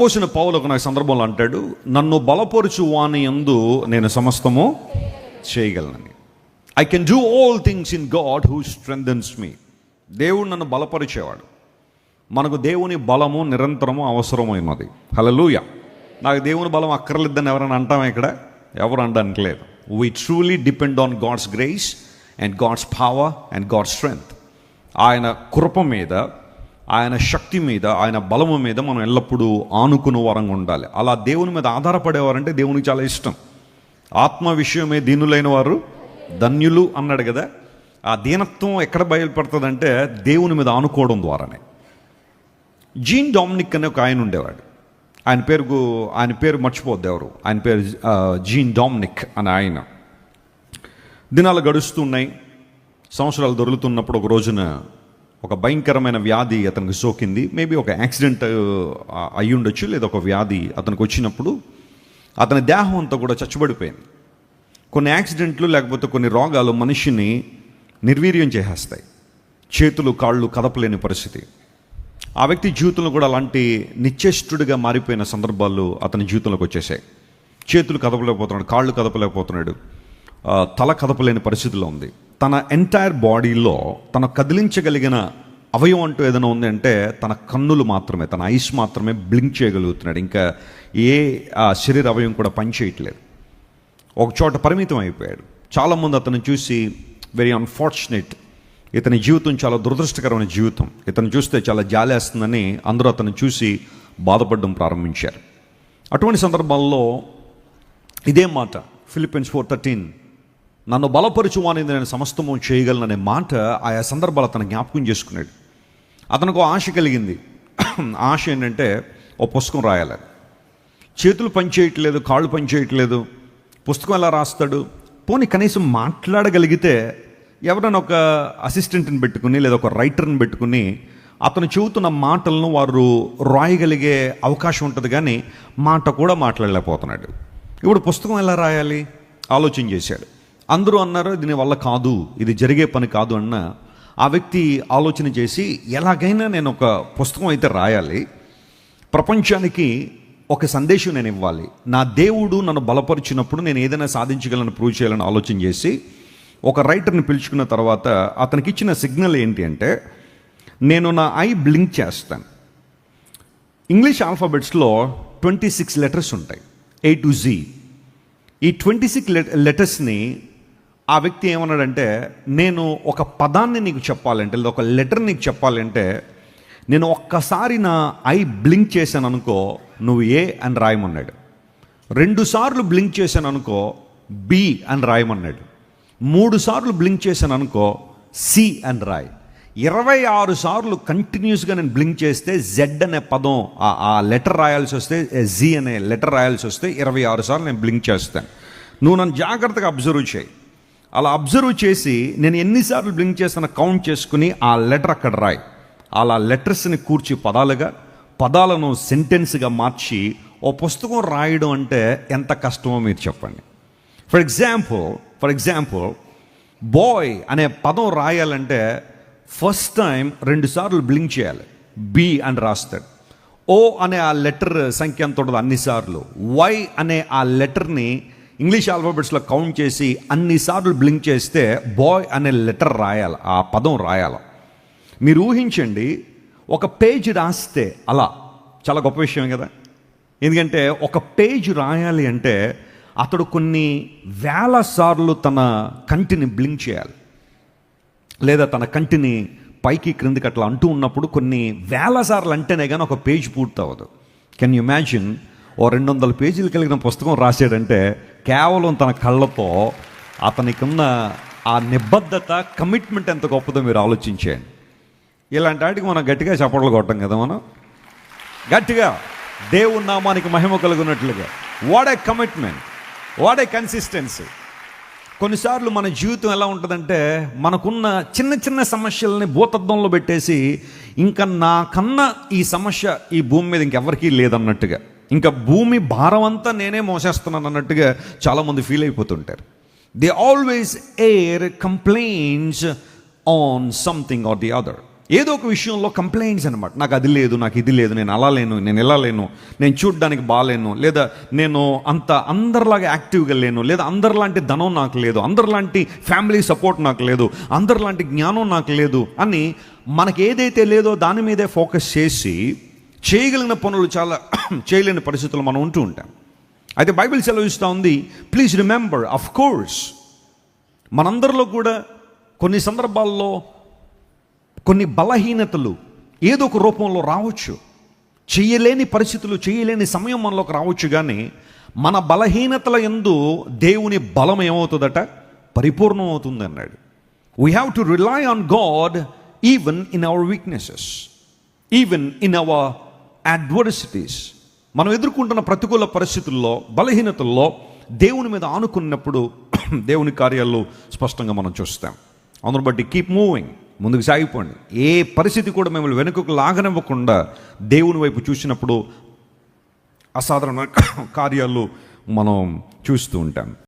అపోసిన పావులకు ఒక నాకు సందర్భంలో అంటాడు నన్ను బలపరుచు వాని ఎందు నేను సమస్తము చేయగలనని. I can do all things in God who strengthens me దేవుడు నన్ను బలపరిచేవాడు. మనకు దేవుని బలము నిరంతరము అవసరమైనది హలలుయ నాకు దేవుని బలం అక్కర్లేదని ఎవరైనా అంటాం ఇక్కడ? ఎవరు అనడానికి లేదు. We truly depend on God's grace and God's power and God's strength ఆయన కృప మీద ఆయన శక్తి మీద ఆయన బలము మీద మనం ఎల్లప్పుడూ ఆనుకున్న వరంగా ఉండాలి. అలా దేవుని మీద ఆధారపడేవారంటే దేవునికి చాలా ఇష్టం. ఆత్మ విషయమే దీనులైన వారు ధన్యులు అన్నాడు కదా. ఆ దీనత్వం ఎక్కడ బయలుపడుతుందంటే దేవుని మీద ఆనుకోవడం ద్వారానే. జీన్ డామినిక్ అనే ఒక ఆయన ఉండేవాడు. ఆయన పేరుకు ఆయన పేరు మర్చిపోద్ది ఎవరు. ఆయన పేరు జీన్ డామినిక్ అనే ఆయన. దినాలు గడుస్తున్నాయి సంవత్సరాలు దొరుకుతున్నప్పుడు ఒక రోజున ఒక భయంకరమైన వ్యాధి అతనికి సోకింది. మేబీ ఒక యాక్సిడెంట్ uh, అయి ఉండొచ్చు లేదా ఒక వ్యాధి అతనికి వచ్చినప్పుడు అతని దేహం అంతా కూడా చచ్చుబడిపోయింది. కొన్ని యాక్సిడెంట్లు లేకపోతే కొన్ని రోగాలు మనిషిని నిర్వీర్యం చేసేస్తాయి. చేతులు కాళ్ళు కదపలేని పరిస్థితి. ఆ వ్యక్తి జీవితంలో కూడా అలాంటి నిశ్చేష్టుడిగా మారిపోయిన సందర్భాలు అతని జీవితంలోకి వచ్చేసాయి. చేతులు కదపలేకపోతున్నాడు కాళ్ళు కదపలేకపోతున్నాడు. తల కదపలేని పరిస్థితిలో ఉంది. తన ఎంటైర్ బాడీలో తన కదిలించగలిగిన అవయవం అంటూ ఏదైనా ఉంది అంటే తన కన్నులు మాత్రమే తన ఐస్ మాత్రమే బ్లింక్ చేయగలుగుతున్నాడు. ఇంకా ఏ ఆ శరీర అవయవం కూడా పనిచేయట్లేదు ఒక చోట పరిమితం అయిపోయాడు. చాలామంది అతను చూసి వెరీ అన్ఫార్చునేట్ ఇతని జీవితం చాలా దురదృష్టకరమైన జీవితం. ఇతను చూస్తే చాలా జాలేస్తుందని అందరూ అతను చూసి బాధపడడం ప్రారంభించారు. అటువంటి సందర్భాల్లో ఇదే మాట ఫిలిప్పీన్స్ ఫోర్ థర్టీన్ నన్ను బలపరచు అనేది నేను సమస్తము చేయగలననే మాట ఆయా సందర్భాలు అతను జ్ఞాపకం చేసుకున్నాడు. అతనికి ఆశ కలిగింది. ఆశ ఏంటంటే ఓ పుస్తకం రాయాలి. చేతులు పనిచేయట్లేదు కాళ్ళు పనిచేయట్లేదు. పుస్తకం ఎలా రాస్తాడు? పోనీ కనీసం మాట్లాడగలిగితే ఎవరైనా ఒక అసిస్టెంట్ని పెట్టుకుని లేదా ఒక రైటర్ని పెట్టుకుని అతను చెబుతున్న మాటలను వారు రాయగలిగే అవకాశం ఉంటుంది కానీ మాట కూడా మాట్లాడలేకపోతున్నాడు. ఇప్పుడు పుస్తకం ఎలా రాయాలి? ఆలోచన చేశాడు. అందరూ అన్నారు దీని వల్ల కాదు ఇది జరిగే పని కాదు అన్న ఆ వ్యక్తి ఆలోచన చేసి ఎలాగైనా నేను ఒక పుస్తకం అయితే రాయాలి. ప్రపంచానికి ఒక సందేశం నేను ఇవ్వాలి. నా దేవుడు నన్ను బలపరిచినప్పుడు నేను ఏదైనా సాధించగలను ప్రూవ్ చేయాలని ఆలోచన చేసి ఒక రైటర్ని పిలుచుకున్న తర్వాత అతనికి ఇచ్చిన సిగ్నల్ ఏంటి అంటే నేను నా ఐ బ్లింక్ చేస్తాను. ఇంగ్లీష్ ఆల్ఫాబెట్స్లో ట్వంటీ సిక్స్ లెటర్స్ ఉంటాయి ఏ టు జీ ఈ ట్వంటీ సిక్స్ లెటర్స్ని ఆ వ్యక్తి ఏమన్నాడంటే నేను ఒక పదాన్ని నీకు చెప్పాలంటే లేదా ఒక లెటర్ నీకు చెప్పాలంటే నేను ఒక్కసారి నా ఐ బ్లింక్ చేశాను అనుకో నువ్వు ఏ అని రాయమన్నాడు. రెండుసార్లు బ్లింక్ చేశాను అనుకో బి అని రాయమన్నాడు. మూడు సార్లు బ్లింక్ చేశాను అనుకో సి అని రాయి. ఇరవై ఆరు సార్లు కంటిన్యూస్గా నేను బ్లింక్ చేస్తే జెడ్ అనే పదం ఆ- ఆ లెటర్ రాయాల్సి వస్తే జీ అనే లెటర్ రాయాల్సి వస్తే ఇరవై ఆరు సార్లు నేను బ్లింక్ చేస్తాను. నువ్వు నన్ను జాగ్రత్తగా అబ్జర్వ్ చేయి. అలా అబ్జర్వ్ చేసి నేను ఎన్నిసార్లు బ్లింక్ చేసిన కౌంట్ చేసుకుని ఆ లెటర్ అక్కడ రాయి. అలా లెటర్స్ని కూర్చి పదాలుగా పదాలను సెంటెన్స్గా మార్చి ఓ పుస్తకం రాయడం అంటే ఎంత కష్టమో మీరు చెప్పండి. For example for example boy అనే పదం రాయాలంటే ఫస్ట్ టైం రెండుసార్లు బ్లింక్ చేయాలి. బి అని రాస్తాడు. ఓ అనే ఆ లెటర్ సంఖ్య ఎంత ఉండదు? అన్నిసార్లు వై అనే ఆ లెటర్ని ఇంగ్లీష్ ఆల్ఫాబెట్స్లో కౌంట్ చేసి అన్నిసార్లు బ్లింక్ చేస్తే బాయ్ అనే లెటర్ రాయాలి ఆ పదం రాయాలి. మీరు ఊహించండి ఒక పేజ్ రాస్తే అలా చాలా గొప్ప విషయం కదా? ఎందుకంటే ఒక పేజ్ రాయాలి అంటే అతడు కొన్ని వేల సార్లు తన కంటిని బ్లింక్ చేయాలి. లేదా తన కంటిని పైకి క్రిందికి అట్లా అంటూ ఉన్నప్పుడు కొన్ని వేల సార్లు అంటేనే కానీ ఒక పేజ్ పూర్తి అవ్వదు కెన్ యూ ఇమాజిన్ ఓ రెండు వందల పేజీలు కలిగిన పుస్తకం రాసాడంటే కేవలం తన కళ్ళతో అతనికిన్న ఆ నిబద్ధత కమిట్మెంట్ ఎంత గొప్పదో మీరు ఆలోచించేయండి. ఇలాంటి వాటికి మనం గట్టిగా చప్పట్లు కొట్టం కదా మనం? గట్టిగా. దేవుని నామానికి మహిమ కలుగునట్లుగా. What a commitment what a consistency కొన్నిసార్లు మన జీవితం ఎలా ఉంటుందంటే మనకున్న చిన్న చిన్న సమస్యల్ని భూతత్వంలో పెట్టేసి ఇంకా నాకన్నా ఈ సమస్య ఈ భూమి మీద ఇంకెవరికీ లేదన్నట్టుగా ఇంకా భూమి భారం అంతా నేనే మోసేస్తున్నాను అన్నట్టుగా చాలామంది feel అయిపోతుంటారు. They always air complaints on something or the other ఏదో ఒక విషయంలో కంప్లైంట్స్ అనమాట నాకు అది లేదు నాకు ఇది లేదు నేను అలా లేను నేను ఇలా లేను నేను చూడడానికి బాగాలేను లేదా నేను అంత అందరిలాగా యాక్టివ్గా లేను లేదా అందరిలాంటి ధనం నాకు లేదు అందరిలాంటి ఫ్యామిలీ సపోర్ట్ నాకు లేదు అందరిలాంటి జ్ఞానం నాకు లేదు అని మనకి ఏదైతే లేదో దాని మీదే ఫోకస్ చేసి చేయగలిగిన పనులు చాలా చేయలేని పరిస్థితులు మనం ఉంటూ ఉంటాం. అయితే బైబిల్ సెలవిస్తూ ఉంది ప్లీజ్ రిమెంబర్ అఫ్ కోర్స్ మనందరిలో కూడా కొన్ని సందర్భాల్లో కొన్ని బలహీనతలు ఏదో ఒక రూపంలో రావచ్చు. చేయలేని పరిస్థితులు చేయలేని సమయం మనలోకి రావచ్చు కానీ మన బలహీనతల ఎందు దేవుని బలం ఏమవుతుందట? పరిపూర్ణం అవుతుంది అన్నాడు we have to rely on God even in our weaknesses even in our adversities మనం ఎదుర్కొంటున్న ప్రతికూల పరిస్థితుల్లో బలహీనతల్లో దేవుని మీద ఆనుకున్నప్పుడు దేవుని కార్యాల్లో స్పష్టంగా మనం చూస్తాం. అందును బట్టి కీప్ మూవింగ్ ముందుకు సాగిపోండి. ఏ పరిస్థితి కూడా మిమ్మల్ని వెనుకకు లాగనివ్వకుండా దేవుని వైపు చూసినప్పుడు అసాధారణ కార్యాలు మనం చూస్తూ ఉంటాం.